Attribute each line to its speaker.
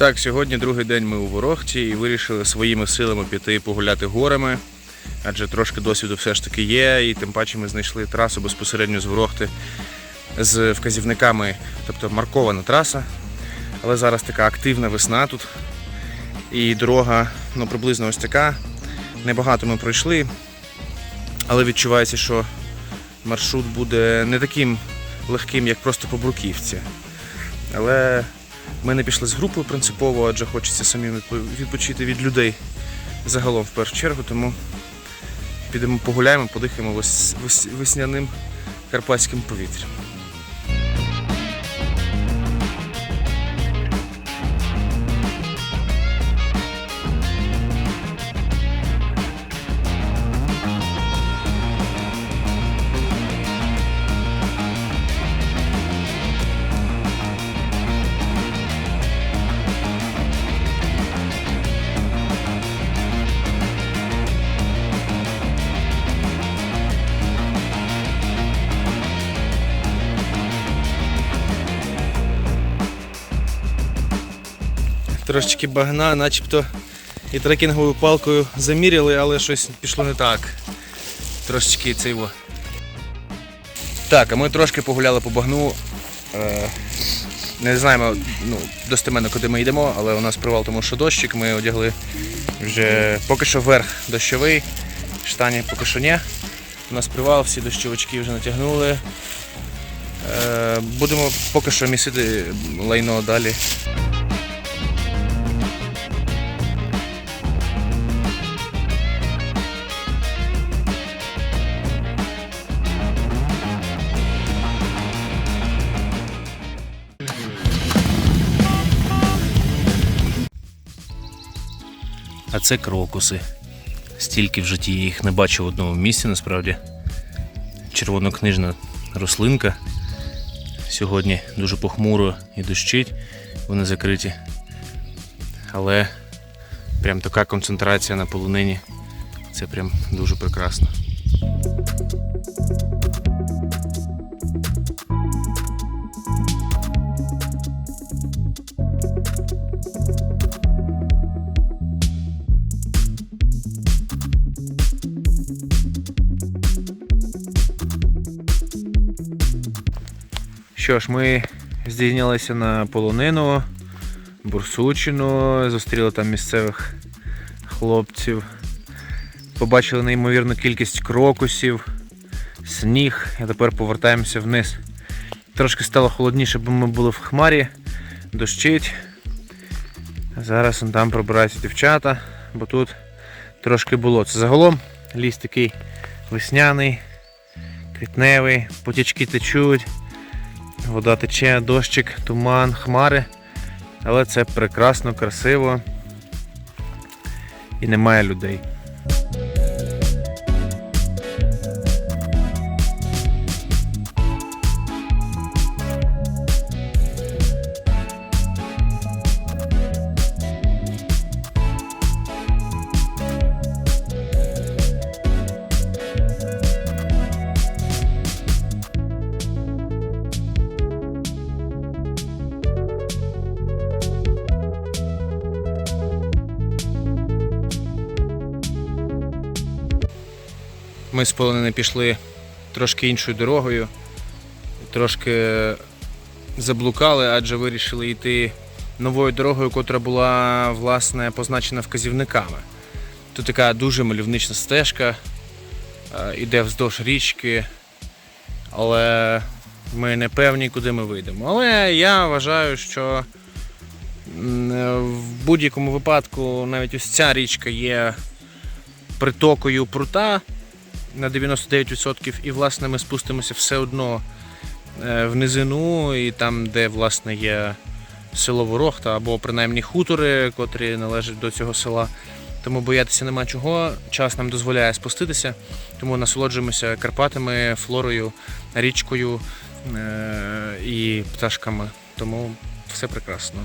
Speaker 1: Так, сьогодні другий день ми у Ворохті і вирішили своїми силами піти погуляти горами. Адже трошки досвіду все ж таки є, і тим паче ми знайшли трасу безпосередньо з Ворохти з вказівниками, тобто маркована траса. Але зараз така активна весна тут. І дорога ну, приблизно ось така. Небагато ми пройшли, але відчувається, що маршрут буде не таким легким, як просто по бруківці. Але ми не пішли з групою принципово, адже хочеться самим відпо- відпочити від людей загалом в першу чергу, тому підемо погуляємо, подихаємо вес- вес- весняним карпатським повітрям. Трошечки багна, начебто і трекінговою палкою заміряли, але щось пішло не так. Трошечки цей во. Так, а ми трошки погуляли по багну. Е, не знаємо ну, достеменно, куди ми йдемо, але у нас привал, тому що дощик. Ми одягли вже поки що верх дощовий, штані поки що ні. У нас привал, всі дощовички вже натягнули. Е, будемо поки що місити лайно далі.
Speaker 2: А це крокуси. Стільки в житті я їх не бачив в одному місці насправді. Червонокнижна рослинка. Сьогодні дуже похмуро і дощить, вони закриті. Але прям така концентрація на полонині. Це прям дуже прекрасно.
Speaker 1: Що ж, ми здійнялися на полонину, Бурсучину, зустріли там місцевих хлопців. Побачили неймовірну кількість крокусів, сніг, і тепер повертаємося вниз. Трошки стало холодніше, бо ми були в хмарі, дощить. Зараз там пробираються дівчата, бо тут трошки було. Це загалом ліс такий весняний, квітневий, потічки течуть. Вода тече, дощик, туман, хмари. Але це прекрасно, красиво і немає людей. Ми з полонини пішли трошки іншою дорогою, трошки заблукали, адже вирішили йти новою дорогою, котра була власне позначена вказівниками. Тут така дуже мальовнична стежка, е, іде вздовж річки, але ми не певні, куди ми вийдемо. Але я вважаю, що е, в будь-якому випадку навіть ось ця річка є притокою прута на 99% і власне ми спустимося все одно е, в низину і там, де власне є село Ворохта або принаймні хутори, котрі належать до цього села. Тому боятися нема чого. Час нам дозволяє спуститися, тому насолоджуємося Карпатами, флорою, річкою е- і пташками. Тому все прекрасно.